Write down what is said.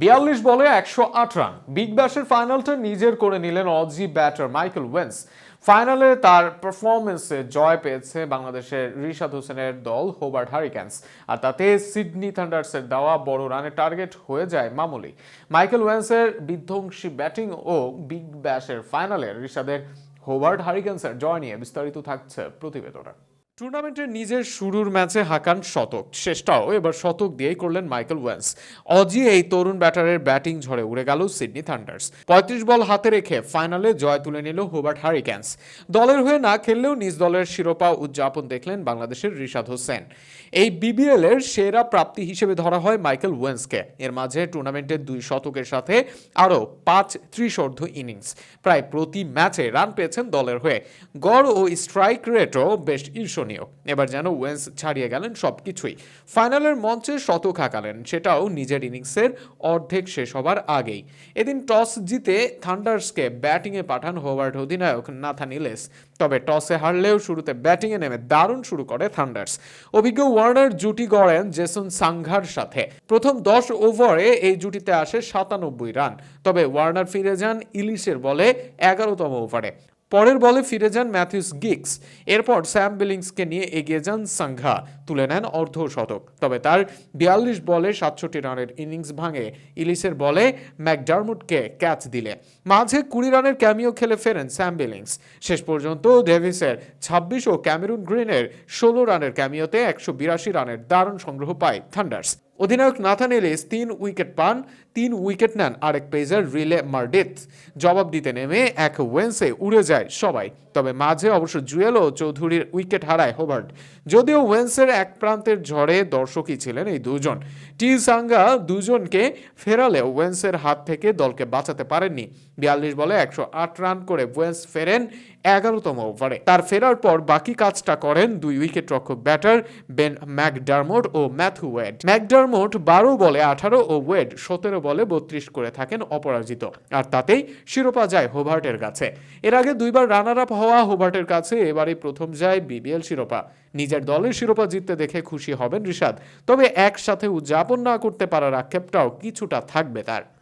বিয়াল্লিশ বলে একশো আট রান। বিগ ব্যাশের ফাইনালটা নিজের করে নিলেন অজি ব্যাটার মাইকেল ওয়েন্স। ফাইনালে তার পারফরমেন্সে জয় পেয়েছে বাংলাদেশের রিশাদ হোসেনের দল হোবার্ট হারিকেন্স। আর তাতে সিডনি থান্ডার্সের দেওয়া বড় রানের টার্গেট হয়ে যায় মামুলি। মাইকেল ওয়েন্সের বিধ্বংসী ব্যাটিং ও বিগ ব্যাশের ফাইনালে রিশাদের হোবার্ট হারিকেন্সের জয় নিয়ে বিস্তারিত থাকছে প্রতিবেদনে। টুর্নামেন্টের নিজের শুরুর ম্যাচে হাকান শতক। শেষটাও এবার শতক দিয়েই করলেন মাইকেল ওয়েন্স। অজি এই তরুণ ব্যাটারের ব্যাটিং ঝড়ে উড়ে গেল সিডনি থান্ডার্স। পঁয়ত্রিশ বল হাতে রেখে ফাইনালে জয় তুলে নিল হোবার্ট হারিক্যান্স দলের হয়ে না খেললেও নিজ দলের শিরোপা উদযাপন দেখলেন বাংলাদেশের রিশাদ হোসেন। এই বিবিএল এর সেরা প্রাপ্তি হিসেবে ধরা হয় মাইকেল ওয়েন্সকে। এর মাঝে টুর্নামেন্টের দুই শতকের সাথে আরও পাঁচ ত্রিশর্ধ ইনিংস। প্রায় প্রতি ম্যাচে রান পেয়েছেন দলের হয়ে। গড় ও স্ট্রাইক রেটও বেশ ঈর্ষণীয় এবার যেন ওয়েন্স ছাড়িয়ে গেলেন সবকিছুই। ফাইনালের মঞ্চে শতক হাঁকালেন, সেটাও নিজের ইনিংসের অর্ধেক শেষ হবার আগেই। এদিন টস জিতে থান্ডার্সকে ব্যাটিংয়ে পাঠান হোয়ার্ড অধিনায়ক নাথানিলেস। তবে টসে হারলেও শুরুতে ব্যাটিংয়ে নেমে দারুণ শুরু করে থান্ডার্স। অভিজ্ঞ ওয়ার্নার জুটি গড়েন জেসন সাংঘার সাথে। প্রথম দশ ওভারে এই জুটিতে আসে সাতানব্বই রান। তবে ওয়ার্নার ফিরে যান ইলিশের বলে এগারোতম ওভারে। পরের বলে ফিরে যান ম্যাথিউস গিক্স এরপর স্যাম বিলিংসকে নিয়ে এগিয়ে যান সাংঘা। তুলে নেন অর্ধ শতক তবে তার বিয়াল্লিশ বলে সাতষট্টি রানের ইনিংস ভাঙে। ইলিশের বলে ম্যাকডারমুডকে ক্যাচ দিলে। মাঝে কুড়ি রানের ক্যামিও খেলে ফেরেন স্যাম বিলিংস। শেষ পর্যন্ত ডেভিসের ছাব্বিশ ও ক্যামেরুন গ্রিনের ষোলো রানের ক্যামিওতে একশো বিরাশি রানের দারুণ সংগ্রহ পায় থান্ডার্স। অধিনায়ক নাথান এলিস তিন উইকেট পান, তিন উইকেট নেন আরেক পেজার রিলে মার্ডেথ। জবাব দিতে নেমে এক ওয়েন্সে উড়ে যায় সবাই। তবে মাঝে অবশ্য জুয়েল ও চৌধুরীর উইকেট হারায় হোবার্ট। যদিও ওয়েন্সের এক প্রান্তের ঝড়ে দর্শকই ছিলেন এই দুজন। টি সাঙ্গা দুজনকে ফেরালেও ওয়েন্সের হাত থেকে দলকে বাঁচাতে পারেননি। বিয়াল্লিশ বলে একশো আট রান করে ওয়েন্স ফেরেন এগারোতম ওভারে। তার ফেরার পর বাকি কাজটা করেন দুই উইকেট রক্ষক ব্যাটার বেন ম্যাকডারমোট ও ম্যাথু ওয়েড। ম্যাকডারমোট বারো বলে আঠারো ও ওয়েড সতেরো বলে বত্রিশ করে থাকেন অপরাজিত। আর তাতেই শিরোপা যায় হোভার্টের কাছে। এর আগে দুইবার রানার আপ হওয়া হোভার্টের কাছে এবারে প্রথম যায় বিবিএল শিরোপা। নিজের দলের শিরোপা জিততে দেখে খুশি হবেন ঋষাদ তবে একসাথে উদযাপন না করতে পারার আক্ষেপটাও কিছুটা থাকবে তার।